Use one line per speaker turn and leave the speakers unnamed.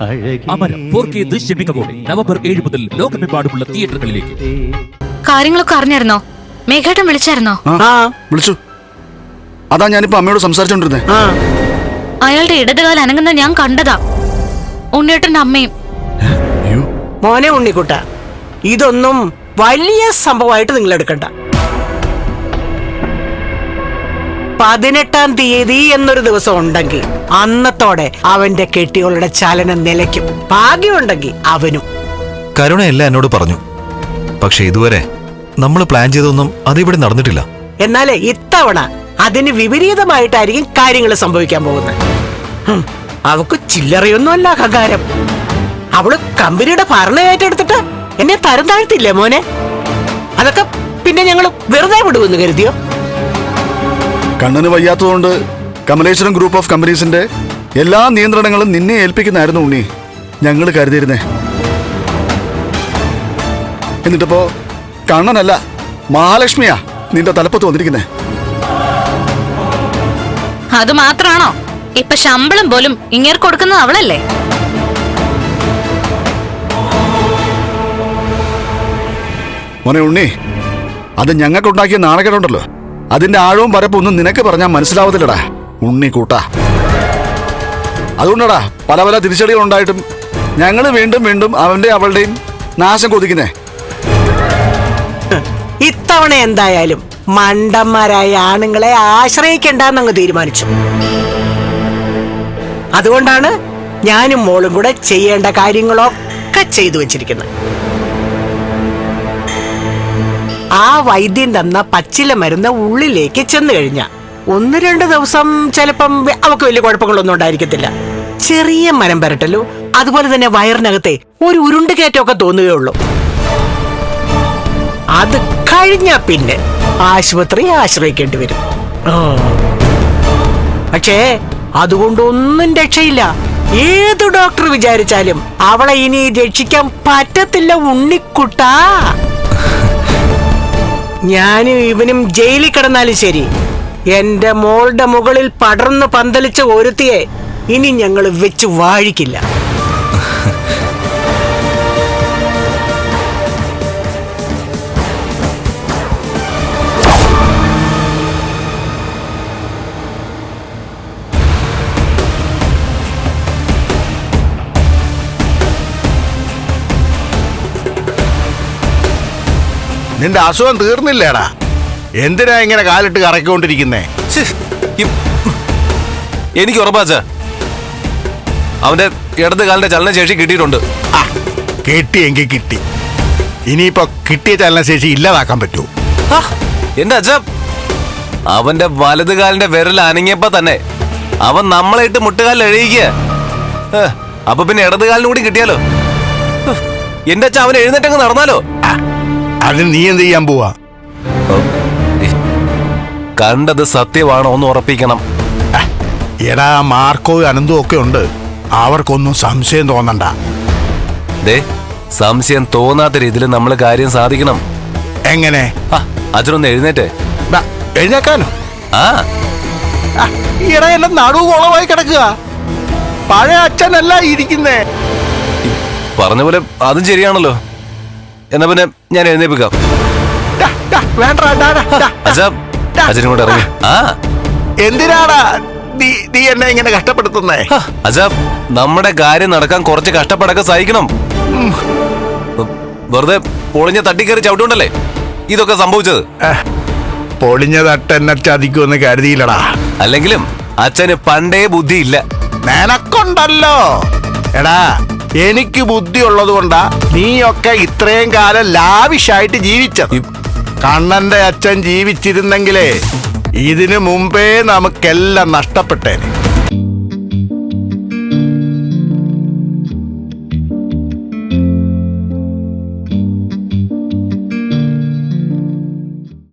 Amaram four K ദൃശ്യമികവോടെ November ഏഴ് മുതൽ ലോകമെമ്പാടുമുള്ള തിയേറ്ററുകളിലേക്ക്.
കാര്യങ്ങളൊക്കെ അറിഞ്ഞായിരുന്നോ? മേഘേട്ടൻ വിളിച്ചായിരുന്നോ?
ആ
ആ
വിളിച്ചു. അതാ ഞാനിപ്പോ അമ്മയോട് സംസാരിച്ചോണ്ടിരുന്നേ.
ആ.
അയാളുടെ ഇടതുകാൽ അനങ്ങുന്ന ഞാൻ കണ്ടതാ. ഉണ്ണിയേട്ടന്റെ അമ്മയും.
മോനെ ഉണ്ണിക്കുട്ട ഇതൊന്നും വലിയ സംഭവമായിട്ട് നിങ്ങൾ എടുക്കണ്ട പതിനെട്ടാം തീയതി എന്നൊരു ദിവസം ഉണ്ടെങ്കിൽ അന്നത്തോടെ അവന്റെ കെട്ടികളുടെ ചലനം നിലയ്ക്കും. ഭാഗ്യമുണ്ടെങ്കിൽ അവനും.
കരുണയല്ല എന്നോട് പറഞ്ഞു. പക്ഷെ ഇതുവരെ നമ്മൾ പ്ലാൻ ചെയ്തൊന്നും അതിവിടെ നടന്നിട്ടില്ല.
എന്നാലേ ഇത്തവണ അതിന് വിപരീതമായിട്ടായിരിക്കും കാര്യങ്ങൾ സംഭവിക്കാൻ പോകുന്നത്. ഹും, അവക്ക് ചില്ലറയൊന്നുമല്ല അഹങ്കാരം. അവൾ കമ്പനിയുടെ ഭരണം ഏറ്റെടുത്തിട്ട് എന്നെ തരം താഴ്ത്തില്ലേ മോനെ? അതൊക്കെ പിന്നെ ഞങ്ങൾ വെറുതെ വിടുമെന്ന് കരുതിയോ?
കണ്ണന് വയ്യാത്തതുകൊണ്ട് കമലേശ്വരം ഗ്രൂപ്പ് ഓഫ് കമ്പനീസിന്റെ എല്ലാ നിയന്ത്രണങ്ങളും നിന്നെ ഏൽപ്പിക്കുന്നായിരുന്നു ഉണ്ണി. ഞങ്ങൾ കരുതിയിരുന്നേ. എന്നിട്ടിപ്പോ കണ്ണനല്ല മഹാലക്ഷ്മിയാ നിന്റെ തലപ്പത്ത് വന്നിരിക്കുന്നേ.
അത് മാത്രമാണോ ഇപ്പൊ ശമ്പളം പോലും ഇങ്ങേർ കൊടുക്കുന്നത് അവളല്ലേ?
മോനെ ഉണ്ണി അത് ഞങ്ങൾക്കുണ്ടാക്കിയ നാണക്കേടുണ്ടല്ലോ. അതിന്റെ ആഴവും പരപ്പും ഒന്നും നിനക്ക് പറഞ്ഞാൽ മനസ്സിലാവത്തില്ലടാ. ഉണ്ണി കൂട്ട. അതുകൊണ്ടടാ പല പല തിരിച്ചടികൾ ഉണ്ടായിട്ടും ഞങ്ങൾ വീണ്ടും വീണ്ടും അവന്റെ അവളുടെയും നാശം കൊതിക്കുന്നേ.
ഇത്തവണ എന്തായാലും മണ്ടന്മാരായ ആണുങ്ങളെ ആശ്രയിക്കണ്ടെന്നങ്ങ് തീരുമാനിച്ചു. അതുകൊണ്ടാണ് ഞാനും മോളും കൂടെ ചെയ്യേണ്ട കാര്യങ്ങളൊക്കെ ചെയ്തു വെച്ചിരിക്കുന്നത്. ആ വൈദ്യൻ തന്ന പച്ചില മരുന്ന് ഉള്ളിലേക്ക് ചെന്നു കഴിഞ്ഞ. ഒന്ന് രണ്ട് ദിവസം ചിലപ്പം അവക്ക് വലിയ കുഴപ്പങ്ങളൊന്നും ഉണ്ടായിരിക്കത്തില്ല. ചെറിയ മരം പരട്ടലോ അതുപോലെ തന്നെ വയറിനകത്തെ ഒരു ഉരുണ്ട് കയറ്റമൊക്കെ തോന്നുകയുള്ളൂ. അത് കഴിഞ്ഞ പിന്നെ ആശുപത്രി ആശ്രയിക്കേണ്ടി വരും. പക്ഷേ അതുകൊണ്ടൊന്നും രക്ഷയില്ല. ഏത് ഡോക്ടർ വിചാരിച്ചാലും അവളെ ഇനി രക്ഷിക്കാൻ പറ്റത്തില്ല ഉണ്ണിക്കുട്ടാ. ഞാനും ഇവനും ജയിലിൽ കിടന്നാലും ശരി. എന്റെ മോളുടെ മുകളിൽ പടർന്നു പന്തലിച്ച ഒരുത്തിയെ ഇനി ഞങ്ങൾ വെച്ച് വാഴിക്കില്ല.
നിന്റെ അസുഖം തീർന്നില്ലേടാ. എന്തിനാ ഇങ്ങനെ കാലിട്ട് കറക്കിക്കൊണ്ടിരിക്കുന്നേ?
എനിക്ക് ഉറപ്പാച്ച. അവന്റെ ഇടത് കാലിന്റെ ചലനശേഷി കിട്ടിയിട്ടുണ്ട്.
ആ കിട്ടിയെങ്കിൽ കിട്ടി. ഇനിയിപ്പോ കിട്ടിയ ചലനശേഷി ഇല്ലാതാക്കാൻ പറ്റൂ.
എന്റെ അച്ഛ അവന്റെ വലത് കാലിന്റെ വിരൽ അനങ്ങിയപ്പോ തന്നെ അവൻ നമ്മളെ ഇട്ട് മുട്ടുകാലിൽ എഴുതിക്കുക അപ്പൊ പിന്നെ ഇടത് കാലിനും കൂടി കിട്ടിയാലോ? എന്റെ അച്ഛ അവൻ എഴുന്നേറ്റങ്ങ് നടന്നാലോ?
അതിന് നീ എന്ത് ചെയ്യാൻ പോവാ?
കണ്ടത് സത്യമാണോ എന്ന് ഉറപ്പിക്കണം.
എടാ മാർക്കോ അനന്തും ഒക്കെ ഉണ്ട്. അവർക്കൊന്നും സംശയം തോന്നണ്ട.
ദേ സംശയം തോന്നാത്ത രീതിയിൽ നമ്മൾ കാര്യം സാധിക്കണം.
എങ്ങനെ?
അച്ഛനൊന്ന് എഴുന്നേറ്റേ.
എഴുന്നേക്കാനോ?
ആ.
ഇടാ എന്റെ നടുവ് കുളമായി കിടക്കുക. പഴയ അച്ഛനല്ല ഇരിക്കുന്നേ.
പറഞ്ഞ പോലെ അതും ശരിയാണല്ലോ. എന്നാ പിന്നെ ഞാൻ എഴുന്നേപ്പിക്കാം. അച്ഛനും കൂടെ ഇറങ്ങി. ആ.
എന്തിനാടാ നീ നീ എന്നെ ഇങ്ങനെ കഷ്ടപ്പെടുത്തുന്നേ?
അജാബ് നമ്മുടെ കാര്യം നടക്കാൻ കുറച്ച് കഷ്ടപ്പാടൊക്കെ സഹിക്കണം. വെറുതെ പൊളിഞ്ഞ തട്ടിക്കയറി ചവിട്ടുണ്ടല്ലേ ഇതൊക്കെ സംഭവിച്ചത്?
പൊളിഞ്ഞ തട്ട് എന്നെ ചതിക്കുമെന്ന് കരുതിയില്ലടാ.
അല്ലെങ്കിലും അച്ഛന് പണ്ടേ ബുദ്ധിയില്ല.
നിനക്കുണ്ടല്ലോ. എടാ എനിക്ക് ബുദ്ധി ഉള്ളത് കൊണ്ടാ നീയൊക്കെ ഇത്രയും കാലം ലാവിഷായിട്ട് ജീവിച്ചത്. കണ്ണന്റെ അച്ഛൻ ജീവിച്ചിരുന്നെങ്കിലേ ഇതിനു മുമ്പേ നമുക്കെല്ലാം നഷ്ടപ്പെട്ടേനെ.